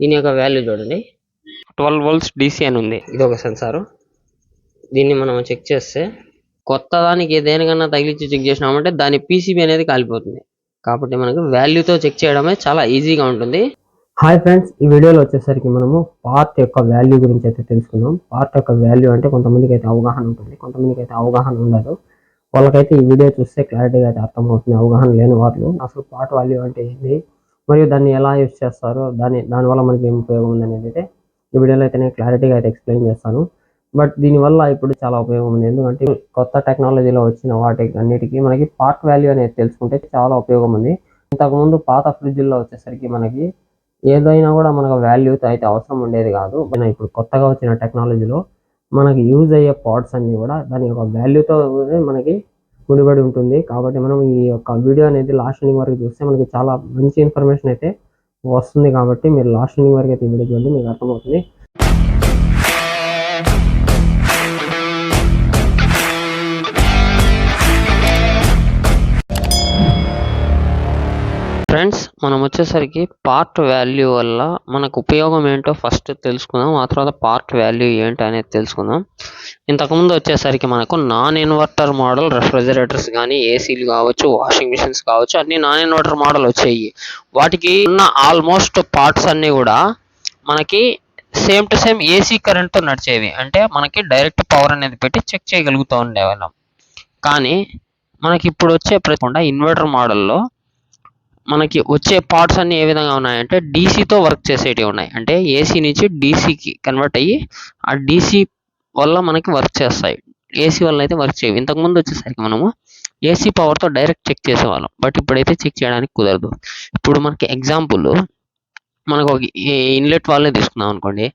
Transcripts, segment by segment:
దీని యొక్క వాల్యూ చూడండి. ట్వెల్వ్ వోల్ట్స్ డీసీ అని ఉంది. ఇది ఒక సెన్సార్ దీన్ని మనం చెక్ చేస్తే కొత్త దానికి దేనికన్నా తగిలించి చెక్ చేసినామంటే దాని పీసీబీ అనేది కాలిపోతుంది. కాబట్టి మనకు వాల్యూతో చెక్ చేయడమే చాలా ఈజీగా ఉంటుంది. హాయ్ ఫ్రెండ్స్ ఈ వీడియోలో వచ్చేసరికి మనము పార్ట్ యొక్క వాల్యూ గురించి అయితే తెలుసుకుందాం. పార్ట్ యొక్క వాల్యూ అంటే కొంతమందికి అయితే అవగాహన ఉంటుంది. కొంతమందికి అయితే అవగాహన ఉండదు. వాళ్ళకైతే ఈ వీడియో చూస్తే క్లారిటీగా అయితే అర్థమవుతుంది. అవగాహన లేని వాళ్ళు అసలు పార్ట్ వాల్యూ అంటే ఏంటి మరియు దాన్ని ఎలా యూస్ చేస్తారో దాని దానివల్ల మనకి ఏం ఉపయోగం ఉంది అనేది అయితే ఈ వీడియోలో అయితే నేను క్లారిటీగా అయితే ఎక్స్ప్లెయిన్ చేస్తాను. బట్ దీనివల్ల ఇప్పుడు చాలా ఉపయోగం ఉంది. ఎందుకంటే కొత్త టెక్నాలజీలో వచ్చిన వాటి అన్నిటికీ మనకి పార్ట్ వాల్యూ అనేది తెలుసుకుంటే చాలా ఉపయోగం ఉంది. ఇంతకుముందు పాత ఫ్రిడ్జ్లో వచ్చేసరికి మనకి ఏదైనా కూడా మనకు వాల్యూతో అయితే అవసరం ఉండేది కాదు. మనం ఇప్పుడు కొత్తగా వచ్చిన టెక్నాలజీలో మనకి యూజ్ అయ్యే పార్ట్స్ అన్ని కూడా దాని యొక్క వాల్యూతో మనకి ముడిపడి ఉంటుంది. కాబట్టి మనం ఈ యొక్క వీడియో అనేది లాస్ట్ ఎండింగ్ వరకు చూస్తే మనకి చాలా మంచి ఇన్ఫర్మేషన్ అయితే వస్తుంది కాబట్టి మీరు లాస్ట్ ఎండింగ్ వరకు అయితే ఈ వీడియో చూడండి మీకు అర్థమవుతుంది. మనం వచ్చేసరికి పార్ట్ వాల్యూ వల్ల మనకు ఉపయోగం ఏంటో ఫస్ట్ తెలుసుకుందాం ఆ తర్వాత పార్ట్ వాల్యూ ఏంటి అనేది తెలుసుకుందాం. ఇంతకుముందు వచ్చేసరికి మనకు నాన్ ఇన్వర్టర్ మోడల్ రెఫ్రిజరేటర్స్ కానీ ఏసీలు కావచ్చు వాషింగ్ మిషన్స్ కావచ్చు అన్ని నాన్ ఇన్వర్టర్ మోడల్ వచ్చాయి. వాటికి ఉన్న ఆల్మోస్ట్ పార్ట్స్ అన్నీ కూడా మనకి సేమ్ టు సేమ్ ఏసీ కరెంట్తో నడిచేవి. అంటే మనకి డైరెక్ట్ పవర్ అనేది పెట్టి చెక్ చేయగలుగుతూ ఉండేవాళ్ళం. కానీ మనకి ఇప్పుడు వచ్చే ప్రతి ఇన్వర్టర్ మోడల్లో మనకి వచ్చే పార్ట్స్ అన్ని ఏ విధంగా ఉన్నాయంటే డీసీతో వర్క్ చేసేటివి ఉన్నాయి. అంటే ఏసీ నుంచి డీసీకి కన్వర్ట్ అయ్యి ఆ డీసీ వల్ల మనకి వర్క్ చేస్తాయి. ఏసీ వల్ల అయితే వర్క్ చేయవు. ఇంతకుముందు వచ్చేసరికి మనము ఏసీ పవర్తో డైరెక్ట్ చెక్ చేసేవాళ్ళం. బట్ ఇప్పుడైతే చెక్ చేయడానికి కుదరదు. ఇప్పుడు మనకి ఎగ్జాంపుల్ మనకు ఒక ఇన్లెట్ వాల్నే తీసుకుందాం అనుకోండి.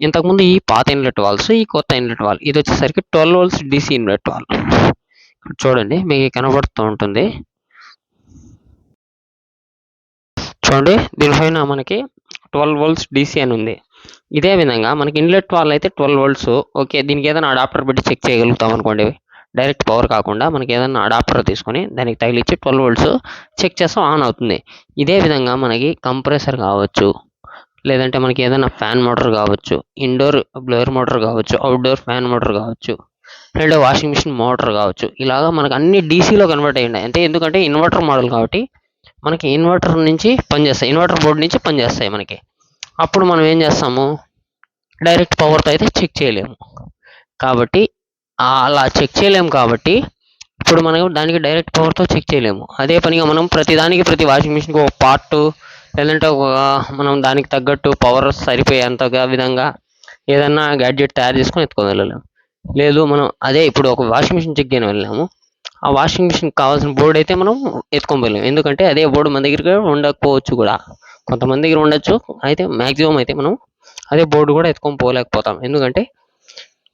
ఇంతకుముందు ఈ పాత ఇన్లెట్ వాల్స్ ఈ కొత్త ఇన్లెట్ వాల్ ఇది వచ్చేసరికి twelve volts DC inlet valve చూడండి మీకు కనబడుతూ ఉంటుంది. చూడండి. దీనిపైన మనకి ట్వెల్వ్ వోల్ట్స్ డీసీ అని ఉంది. ఇదే విధంగా మనకి ఇన్లెట్ వాల్ అయితే ట్వెల్వ్ వోల్ట్స్. ఓకే దీనికి ఏదైనా అడాప్టర్ పెట్టి చెక్ చేయగలుగుతాం అనుకోండి. డైరెక్ట్ పవర్ కాకుండా మనకి ఏదైనా అడాప్టర్ తీసుకొని దానికి తగిలిచ్చి ట్వెల్వ్ వోల్ట్స్ చెక్ చేస్తాం ఆన్ అవుతుంది. ఇదే విధంగా మనకి కంప్రెసర్ కావచ్చు లేదంటే మనకి ఏదైనా ఫ్యాన్ మోటార్ కావచ్చు ఇండోర్ బ్లోయర్ మోటార్ కావచ్చు అవుట్డోర్ ఫ్యాన్ మోటార్ కావచ్చు లేదా వాషింగ్ మిషన్ మోటార్ కావచ్చు. ఇలాగా మనకు అన్ని డీసీలో కన్వర్ట్ అయ్యి ఉన్నాయి. అంటే ఎందుకంటే ఇన్వర్టర్ మోడల్ కాబట్టి మనకి ఇన్వర్టర్ నుంచి పనిచేస్తాయి. ఇన్వర్టర్ బోర్డు నుంచి పనిచేస్తాయి మనకి. అప్పుడు మనం ఏం చేస్తాము? డైరెక్ట్ పవర్తో అయితే చెక్ చేయలేము. కాబట్టి అలా చెక్ చేయలేము కాబట్టి ఇప్పుడు మనం దానికి డైరెక్ట్ పవర్తో చెక్ చేయలేము. అదే పనిగా మనం ప్రతి దానికి ప్రతి వాషింగ్ మిషన్కి ఒక పార్ట్ లేదంటే ఒక మనం దానికి తగ్గట్టు పవర్ సరిపోయేంతగా విధంగా ఏదన్నా గ్యాడ్జెట్ తయారు చేసుకొని ఎత్తుకొని వెళ్ళలేము. లేదు మనం అదే ఇప్పుడు ఒక వాషింగ్ మిషన్ చెక్ చేయని వెళ్ళాము. ఆ వాషింగ్ మిషన్ కావాల్సిన బోర్డు అయితే మనం ఎత్తుకొని ఎందుకంటే అదే బోర్డు మన దగ్గర ఉండకపోవచ్చు కూడా. కొంతమంది దగ్గర ఉండొచ్చు. అయితే మ్యాక్సిమం అయితే మనం అదే బోర్డు కూడా ఎత్తుకొని పోలేకపోతాం. ఎందుకంటే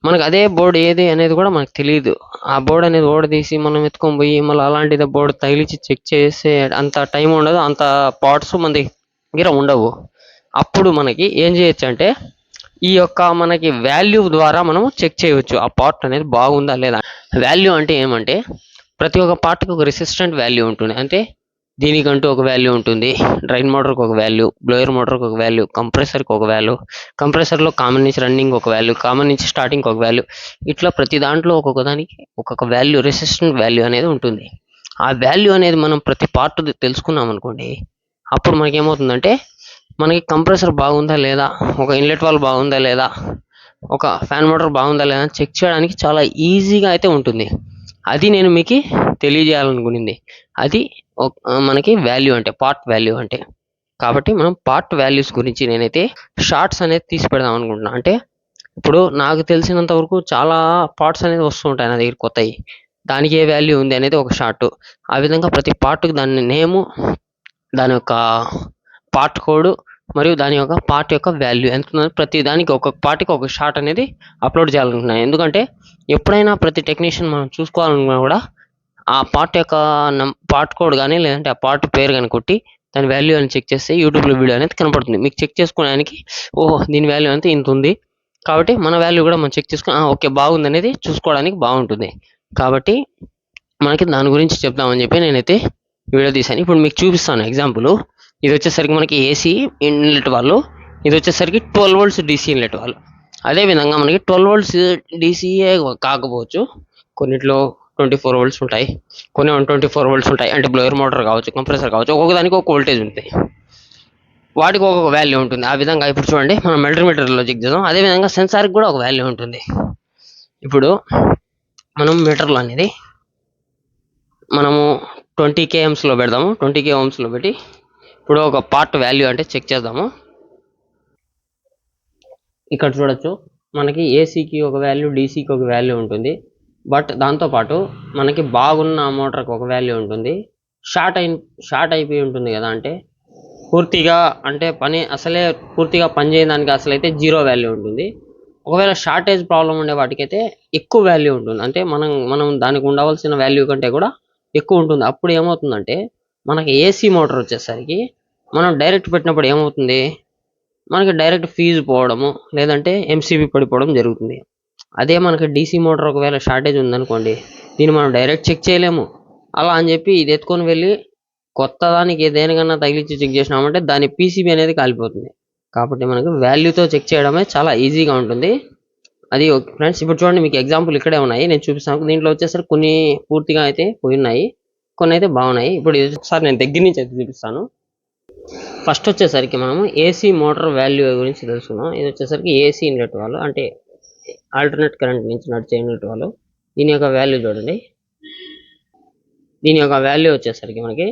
మనకు అదే బోర్డు ఏది అనేది కూడా మనకు తెలియదు ఆ బోర్డు అనేది ఓడ తీసి మనం ఎత్తుకొని పోయి మళ్ళీ అలాంటిది బోర్డు తగిలించి చెక్ చేసే అంత టైం ఉండదు. అంత పార్ట్స్ మన దగ్గర ఉండవు. అప్పుడు మనకి ఏం చేయొచ్చు అంటే ఈ యొక్క మనకి వాల్యూ ద్వారా మనం చెక్ చేయవచ్చు ఆ పార్ట్ అనేది బాగుందా లేదా. వాల్యూ అంటే ఏమంటే ప్రతి ఒక్క పార్ట్కి ఒక రెసిస్టెంట్ వాల్యూ ఉంటుంది. అంటే దీనికంటూ ఒక వాల్యూ ఉంటుంది. డ్రైన్ మోటార్కి ఒక వాల్యూ బ్లోయర్ మోటార్కి ఒక వాల్యూ కంప్రెసర్కి ఒక వాల్యూ కంప్రెసర్లో కామన్ నుంచి రన్నింగ్ ఒక వాల్యూ కామన్ నుంచి స్టార్టింగ్ ఒక వాల్యూ ఇట్లా ప్రతి దాంట్లో ఒక్కొక్క దానికి ఒక్కొక్క వాల్యూ రెసిస్టెంట్ వాల్యూ అనేది ఉంటుంది. ఆ వాల్యూ అనేది మనం ప్రతి పార్ట్ తెలుసుకున్నాం అనుకోండి అప్పుడు మనకి ఏమవుతుందంటే మనకి కంప్రెసర్ బాగుందా లేదా ఒక ఇన్లెట్ వాల్ బాగుందా లేదా ఒక ఫ్యాన్ మోటార్ బాగుందా లేదా చెక్ చేయడానికి చాలా ఈజీగా అయితే ఉంటుంది. అది నేను మీకు తెలియజేయాలనుకునింది. అది మనకి వాల్యూ అంటే పార్ట్ వాల్యూ అంటే. కాబట్టి మనం పార్ట్ వాల్యూస్ గురించి నేనైతే షార్ట్స్ అనేది తీసి పెడదాం అనుకుంటున్నాను అంటే ఇప్పుడు నాకు తెలిసినంత వరకు చాలా పార్ట్స్ అనేది వస్తుంటాయి నా దగ్గర కొత్తవి దానికి ఏ వాల్యూ ఉంది అనేది ఒక షార్ట్. ఆ విధంగా ప్రతి పార్ట్కి దాని నేము దాని యొక్క పార్ట్ కోడ్ మరియు దాని యొక్క పార్ట్ యొక్క వాల్యూ ఎంత ఉందో ప్రతి దానికి ఒక్కొక్క పార్ట్కి ఒక షార్ట్ అనేది అప్లోడ్ చేయాలనుకుంటున్నాను. ఎందుకంటే ఎప్పుడైనా ప్రతి టెక్నీషియన్ మనం చూసుకోవాలనుకున్నా కూడా ఆ పార్ట్ యొక్క పార్ట్ కోడ్ కానీ లేదంటే ఆ పార్ట్ పేరు కానీ కొట్టి దాని వాల్యూ అని చెక్ చేస్తే యూట్యూబ్లో వీడియో అనేది కనపడుతుంది. మీకు చెక్ చేసుకోవడానికి ఓహో దీని వాల్యూ అంతా ఇంత ఉంది. కాబట్టి మన వాల్యూ కూడా మనం చెక్ చేసుకుని ఓకే బాగుంది అనేది చూసుకోవడానికి బాగుంటుంది. కాబట్టి మనకి దాని గురించి చెప్దామని చెప్పి నేనైతే వీడియో తీశాను. ఇప్పుడు మీకు చూపిస్తాను ఎగ్జాంపుల్ ఇది వచ్చేసరికి మనకి ఏసీ ఇన్లెట్ వాళ్ళు. ఇది వచ్చేసరికి ట్వెల్వ్ వోల్ట్స్ డీసీ ఇన్లెట్ వాళ్ళు. అదేవిధంగా మనకి ట్వెల్వ్ వోల్ట్స్ డీసీఏ కాకపోవచ్చు. కొన్నిట్లో ట్వంటీ ఫోర్ వోల్ట్స్ ఉంటాయి. కొన్ని వన్ ట్వంటీ ఫోర్ వోల్ట్స్ ఉంటాయి. అంటే బ్లోయర్ మోటార్ కావచ్చు కంప్రెసర్ కావచ్చు. ఒక్కొక్క దానికి ఒక వోల్టేజ్ ఉంటుంది. వాటికి ఒక్కొక్క వాల్యూ ఉంటుంది. ఆ విధంగా ఇప్పుడు చూడండి మనం మల్టీమీటర్లో చెక్ చేద్దాం. అదేవిధంగా సెన్సార్కి కూడా ఒక వాల్యూ ఉంటుంది. ఇప్పుడు మనం మీటర్లు అనేది మనము ట్వంటీ కేఎమ్స్లో పెడదాము. ట్వంటీ కేఎమ్స్లో పెట్టి ఇప్పుడు ఒక పార్ట్ వాల్యూ అంటే చెక్ చేద్దాము. ఇక్కడ చూడొచ్చు మనకి ఏసీకి ఒక వాల్యూ డీసీకి ఒక వాల్యూ ఉంటుంది. బట్ దాంతోపాటు మనకి బాగున్న మోటార్కి ఒక వాల్యూ ఉంటుంది. షార్ట్ అయి షార్ట్ అయిపోయి ఉంటుంది కదా అంటే పూర్తిగా అంటే పని అసలే పూర్తిగా పని చేయడానికి అసలు అయితే జీరో వాల్యూ ఉంటుంది. ఒకవేళ షార్టేజ్ ప్రాబ్లం ఉండే వాటికైతే ఎక్కువ వాల్యూ ఉంటుంది. అంటే మనం మనం దానికి ఉండవలసిన వాల్యూ కంటే కూడా ఎక్కువ ఉంటుంది. అప్పుడు ఏమవుతుందంటే మనకి ఏసీ మోటార్ వచ్చేసరికి మనం డైరెక్ట్ పెట్టినప్పుడు ఏమవుతుంది? మనకి డైరెక్ట్ ఫీజు పోవడము లేదంటే ఎంసీబీ పడిపోవడం జరుగుతుంది. అదే మనకి డీసీ మోటార్ ఒకవేళ షార్టేజ్ ఉందనుకోండి దీన్ని మనం డైరెక్ట్ చెక్ చేయలేము. అలా అని చెప్పి ఇది ఎత్తుకొని వెళ్ళి కొత్త దానికి దేనికన్నా తగిలించి చెక్ చేసినామంటే దాని పీసీబీ అనేది కాలిపోతుంది. కాబట్టి మనకు వాల్యూతో చెక్ చేయడమే చాలా ఈజీగా ఉంటుంది. అది ఫ్రెండ్స్ ఇప్పుడు చూడండి మీకు ఎగ్జాంపుల్ ఇక్కడే ఉన్నాయి. నేను చూపిస్తాను. దీంట్లో వచ్చేసరికి కొన్ని పూర్తిగా అయితే పోయి ఉన్నాయి కొన్ని అయితే బాగున్నాయి. ఇప్పుడు ఒకసారి నేను దగ్గర నుంచి అయితే చూపిస్తాను. ఫస్ట్ వచ్చేసరికి మనము ఏసీ మోటార్ వాల్యూ గురించి తెలుసుకున్నాం ఇది వచ్చేసరికి ఏసీ ఇన్లెట్ వాళ్ళు అంటే ఆల్టర్నేట్ కరెంట్ నుంచి నడిచే ఇన్లెట్ వాళ్ళు దీని యొక్క వాల్యూ చూడండి. దీని యొక్క వాల్యూ వచ్చేసరికి మనకి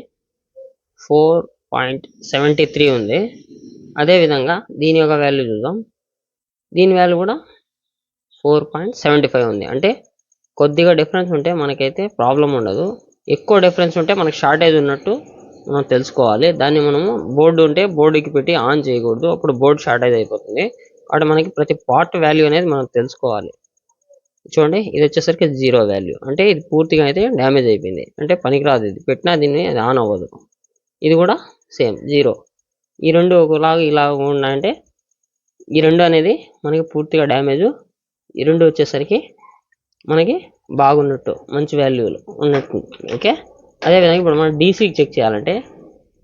ఫోర్ పాయింట్ సెవెంటీ త్రీ ఉంది. అదేవిధంగా దీని యొక్క వాల్యూ చూద్దాం. దీని వాల్యూ కూడా ఫోర్ పాయింట్ సెవెంటీ ఫైవ్ ఉంది. అంటే కొద్దిగా డిఫరెన్స్ ఉంటే మనకైతే ప్రాబ్లం ఉండదు. ఎక్కువ డిఫరెన్స్ ఉంటే మనకి షార్టేజ్ ఉన్నట్టు తెలుసుకోవాలి. దాన్ని మనము బోర్డు ఉంటే బోర్డుకి పెట్టి ఆన్ చేయకూడదు. అప్పుడు బోర్డు షార్టేజ్ అయిపోతుంది. కాబట్టి మనకి ప్రతి పార్ట్ వాల్యూ అనేది మనం తెలుసుకోవాలి. చూడండి ఇది వచ్చేసరికి జీరో వాల్యూ. అంటే ఇది పూర్తిగా అయితే డ్యామేజ్ అయిపోయింది. అంటే పనికిరాదు ఇది. పెట్టినా దీన్ని అది ఆన్ అవ్వదు. ఇది కూడా సేమ్ జీరో. ఈ రెండు ఒకలాగా ఇలా ఉన్నాయంటే ఈ రెండు అనేది మనకి పూర్తిగా డ్యామేజ్. ఈ రెండు వచ్చేసరికి మనకి బాగున్నట్టు మంచి వాల్యూలు ఉన్నట్టు. ఓకే? అదేవిధంగా ఇప్పుడు మనం డీసీకి చెక్ చేయాలంటే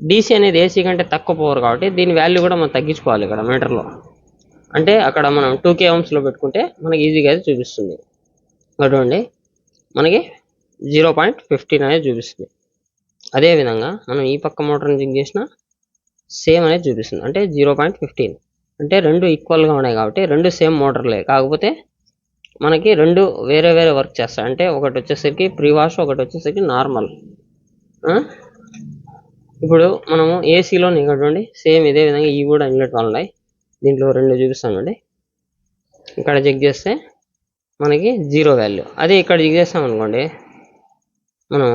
డీసీ అనేది ఏసీ కంటే తక్కువ పవర్ కాబట్టి దీని వాల్యూ కూడా మనం తగ్గించుకోవాలి ఇక్కడ మీటర్లో అంటే అక్కడ మనం టూ కే హోమ్స్లో పెట్టుకుంటే మనకి ఈజీగా అయితే చూపిస్తుంది. అటువంటి మనకి జీరో పాయింట్ ఫిఫ్టీన్ అనేది చూపిస్తుంది. అదేవిధంగా మనం ఈ పక్క మోటార్ని చెక్ చేసినా సేమ్ అనేది చూపిస్తుంది. అంటే జీరో పాయింట్ ఫిఫ్టీన్ అంటే రెండు ఈక్వల్గా ఉన్నాయి కాబట్టి రెండు సేమ్ మోటార్లే కాకపోతే మనకి రెండు వేరే వేరే వర్క్ చేస్తాయి. అంటే ఒకటి వచ్చేసరికి ప్రీ వాష్ ఒకటి వచ్చేసరికి నార్మల్ ఇప్పుడు మనము ఏసీలో ఇక్కడ చూడండి సేమ్ ఇదే విధంగా ఇవి కూడా ఇన్లెట్ వాళ్ళు ఉన్నాయి దీంట్లో రెండు చూపిస్తామండి ఇక్కడ చెక్ చేస్తే మనకి జీరో వాల్యూ. అదే ఇక్కడ చెక్ చేస్తాం అనుకోండి. మనం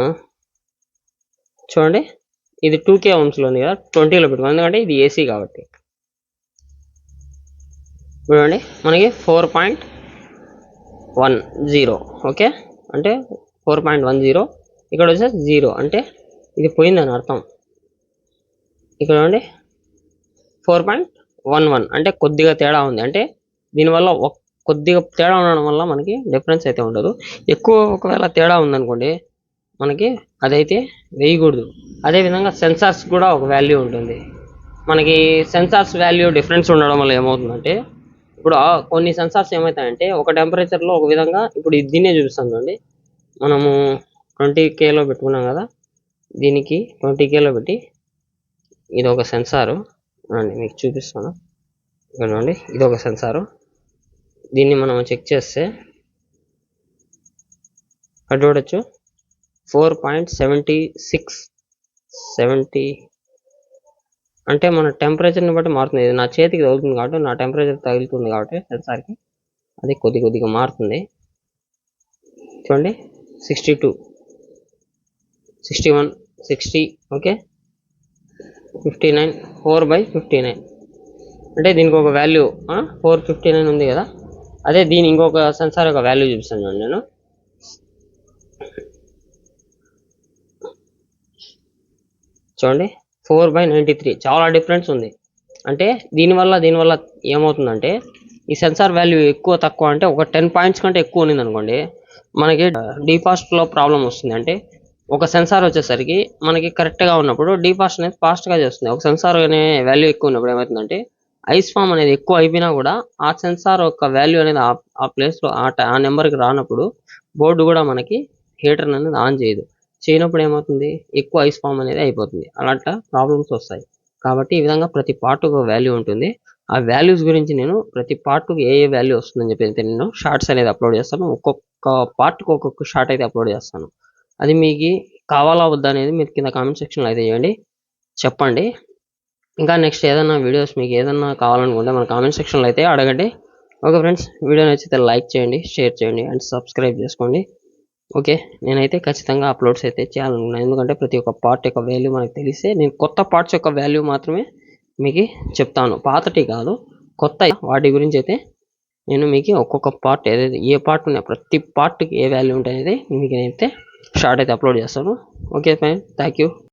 చూడండి. ఇది టూ కే ఓమ్స్లో ఉంది కదా. ట్వంటీలో పెట్టుకోండి ఎందుకంటే ఇది ఏసీ కాబట్టి. చూడండి. మనకి four point one zero okay? అంటే ఫోర్ పాయింట్ వన్ జీరో ఇక్కడ వచ్చేసి జీరో. అంటే ఇది పోయిందని అర్థం. ఇక్కడ చూడండి ఫోర్ పాయింట్ వన్ వన్ అంటే కొద్దిగా తేడా ఉంది. అంటే దీనివల్ల ఒక కొద్దిగా తేడా ఉండడం వల్ల మనకి డిఫరెన్స్ అయితే ఉండదు. ఎక్కువ ఒకవేళ తేడా ఉందనుకోండి మనకి అదైతే వేయకూడదు. అదేవిధంగా సెన్సార్స్ కూడా ఒక వాల్యూ ఉంటుంది. మనకి సెన్సార్స్ వాల్యూ డిఫరెన్స్ ఉండడం వల్ల ఏమవుతుందంటే ఇప్పుడు కొన్ని సెన్సార్స్ ఏమవుతాయంటే ఒక టెంపరేచర్లో ఒక విధంగా ఇప్పుడు ఇది దీన్నే చూపిస్తాను అండి మనము ట్వంటీ కేలో పెట్టుకున్నాం కదా. దీనికి ట్వంటీ కేలో పెట్టి ఇది ఒక సెన్సారు. అండి మీకు చూపిస్తాను ఇక్కడ చూడండి ఇది ఒక సెన్సారు. దీన్ని మనం చెక్ చేస్తే అటు చూడొచ్చు. Four point seventy six seventy అంటే మన టెంపరేచర్ని బట్టి మారుతుంది. ఇది నా చేతికి తగులుతుంది కాబట్టి నా టెంపరేచర్ తగులుతుంది కాబట్టి సెన్సార్కి అది కొద్ది కొద్దిగా మారుతుంది. చూడండి sixty two. Sixty one sixty okay fifty nine four by fifty nine అంటే దీనికి ఒక వాల్యూ ఫోర్ ఫిఫ్టీ నైన్ ఉంది కదా? అదే దీని ఇంకొక సెన్సార్ ఒక వాల్యూ చూపిస్తాను చూడండి నేను. చూడండి ఫోర్ బై నైంటీ త్రీ చాలా డిఫరెన్స్ ఉంది. అంటే దీనివల్ల దీనివల్ల ఏమవుతుందంటే ఈ సెన్సార్ వాల్యూ ఎక్కువ తక్కువ అంటే ఒక టెన్ పాయింట్స్ కంటే ఎక్కువ ఉంది అనుకోండి మనకి డిఫాస్ట్లో ప్రాబ్లం వస్తుంది. అంటే ఒక సెన్సార్ వచ్చేసరికి మనకి కరెక్ట్గా ఉన్నప్పుడు డీఫాస్ట్ అనేది ఫాస్ట్గా చేస్తుంది. ఒక సెన్సార్ అనే వాల్యూ ఎక్కువ ఉన్నప్పుడు ఏమవుతుందంటే ఐస్ ఫామ్ అనేది ఎక్కువ అయిపోయినా కూడా ఆ సెన్సార్ యొక్క వాల్యూ అనేది ఆ ఆ ప్లేస్లో ఆ నెంబర్ ఆ నెంబర్కి రానప్పుడు బోర్డు కూడా మనకి హీటర్ అనేది ఆన్ చేయదు. చేయనప్పుడు ఏమవుతుంది? ఎక్కువ ఐస్ ఫామ్ అనేది అయిపోతుంది. అలాంటి ప్రాబ్లమ్స్ వస్తాయి. కాబట్టి ఈ విధంగా ప్రతి పార్ట్ ఒక వాల్యూ ఉంటుంది. ఆ వాల్యూస్ గురించి నేను ప్రతి పార్ట్ ఏ ఏ వాల్యూ వస్తుందని చెప్పి నేను షార్ట్స్ అనేది అప్లోడ్ చేస్తాను. ఒక్కొక్క పార్ట్కి ఒక్కొక్క షార్ట్ అయితే అప్లోడ్ చేస్తాను. అది మీకు కావాలా వద్దా అనేది మీరు కింద కామెంట్ సెక్షన్లో అయితే చేయండి. చెప్పండి. ఇంకా నెక్స్ట్ ఏదైనా వీడియోస్ మీకు ఏదైనా కావాలనుకుంటే మన కామెంట్ సెక్షన్లో అయితే అడగండి. ఓకే ఫ్రెండ్స్ వీడియో నచ్చితే లైక్ చేయండి షేర్ చేయండి అండ్ సబ్స్క్రైబ్ చేసుకోండి. ఓకే నేనైతే ఖచ్చితంగా అప్లోడ్స్ అయితే చేయాలనుకున్నాను. ఎందుకంటే ప్రతి ఒక్క పార్ట్ యొక్క వాల్యూ మనకు తెలిస్తే నేను కొత్త పార్ట్స్ యొక్క వాల్యూ మాత్రమే మీకు చెప్తాను. పాతటి కాదు కొత్త వాటి గురించి అయితే నేను మీకు ఒక్కొక్క పార్ట్ ఏదైతే ఏ పార్ట్ ఉన్నాయో ప్రతి పార్ట్కి ఏ వాల్యూ ఉంటుంది మీకు నేనైతే షార్ట్ అయితే అప్లోడ్ చేస్తాను. Okay fine thank you